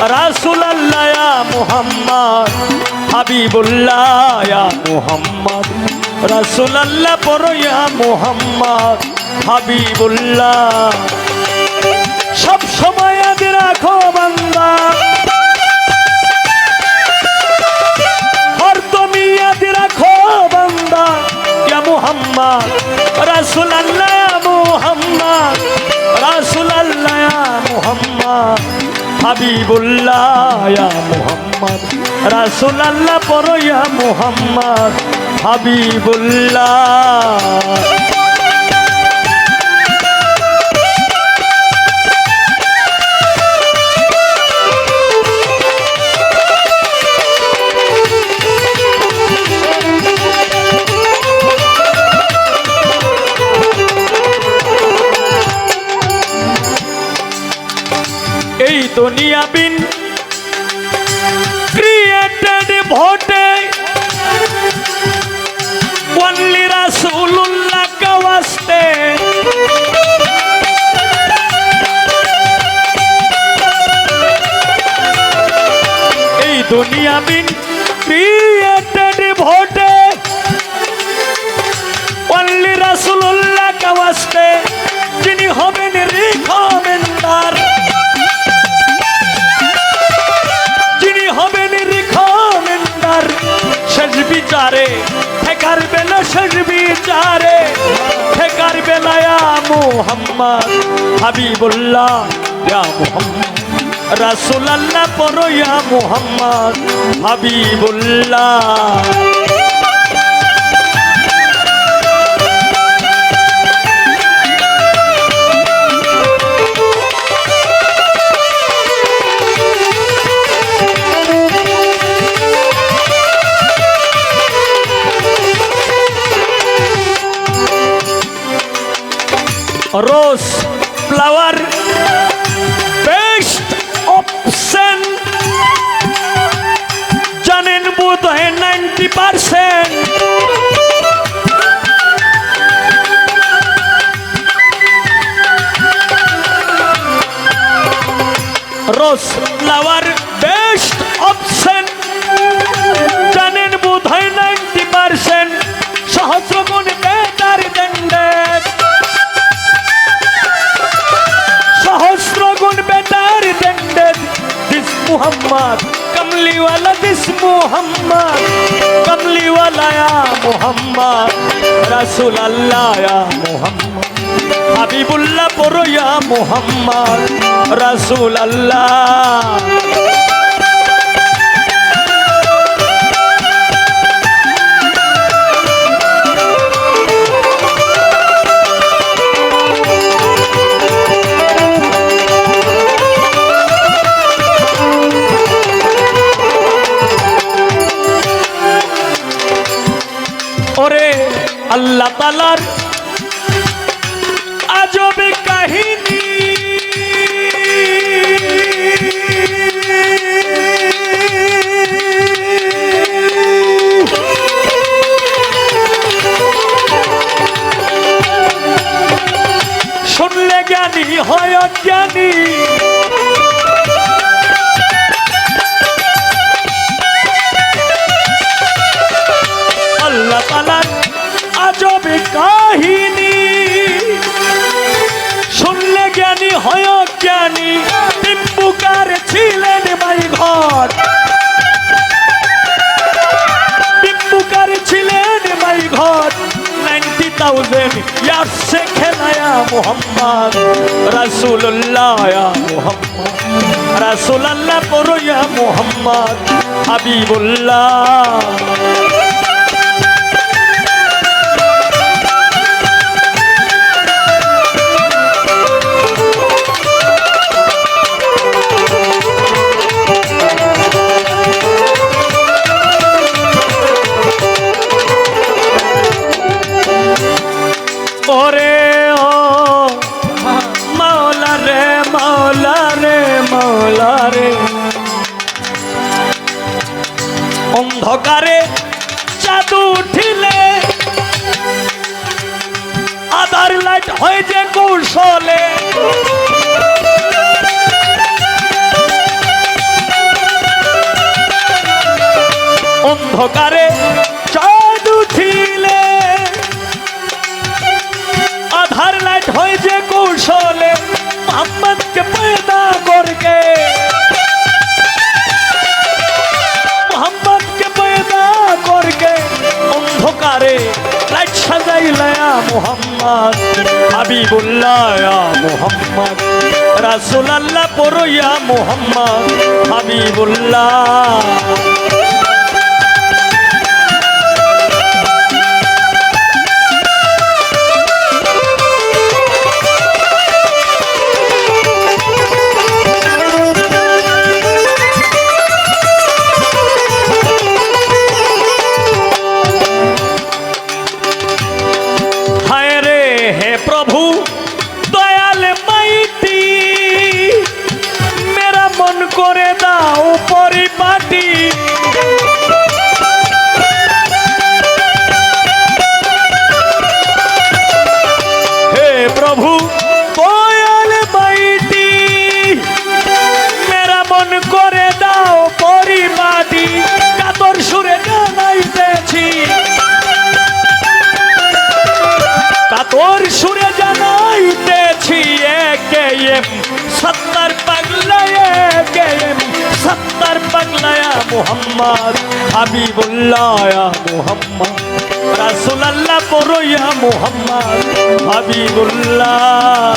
রাসুলাল্লাহ মুহাম্মদ, হাবিবুল্লাহ মুহাম্মদ। রাসুলাল্লাহ পরয়া মুহাম্মদ, হাবিবুল্লাহ। সব সময় রাখো বান্দা। ইয়া মুহাম্মদ, রাসুলাল্লাহ মুহাম্মদ। হাবিবুল্লাহ ইয়া মুহাম্মদ। হাবিবুল্লাহ। দুনিয়া বিন ক্রিয়েটেড ভোটে। ওনলি রাসূলুল্লাহ কাওয়াস্তে। এই দুনিয়া বিন ক্রিয়েটেড ভোটে। ওনলি রাসূলুল্লাহ কাওয়াস্তে, যিনি হবেন রিকমেন্ডার বিচারে ঠেকার বেলা শেষ বিচারে ঠেকার বেলায়া মোহাম্মদ হাবিবুল্লাহ, ইয়া মুহাম্মদ রাসূলুল্লাহ পর ইয়া Muhammad Habibullah. Rose flower best option. জানেন বোধ হয় ninety percent. Rose flower Muhammad কমলিওয়ালা দিস মুহাম্মদ কমলিওয়ালা ইয়া মুহাম্মদ রাসূল আল্লাহ মুহাম্মদ হাবিবুল্লাহ পর ইয়া মুহাম্মদ রাসূল আল্লাহ তালার আজব কাহিনী। শুনলে জ্ঞানী হয় অজ্ঞানী। আল্লাহ তালার আজব কাহিনী। শুনলে জ্ঞানী, হয় জ্ঞানী টিম্বুকার ছিলেন মাই ঘর। টিম্বুকার ছিলেন মাই ঘর। নাইনটি থাউজেন্ড ইয়ার সে খেলায়া মোহাম্মদ রাসুল্লাহ মোহাম্মদ রাসুল্লাহ পরয়া মোহাম্মদ, হাবিবুল্লাহ। অন্ধকারে চাঁদ উঠিলে আধার লাইট হয় যে কৌশলে। অন্ধকারে চাঁদ উঠিলে আধার লাইট হয় যে কৌশলে। মোহাম্মদকে লাইট সাজাইলায়া মোহাম্মদ পড়ইয়া মোহাম্মদ হাবিবুল্লাহ। করে দাও পরিপাটি। হে প্রভু, দয়াল মাইতি, মেরা মন করে দাও পরিপাটি। কাতর সুরে জানাইতেছি। কাতর সুরে জানাইতেছি, একে এম সত্তর পাগলায় সত্তর পাগলায়া মোহাম্মদ হাবিবুল্লাহ মোহাম্মদ রাসুলাল্লাহ পড়ইয়া মোহাম্মদ হাবিবুল্লাহ।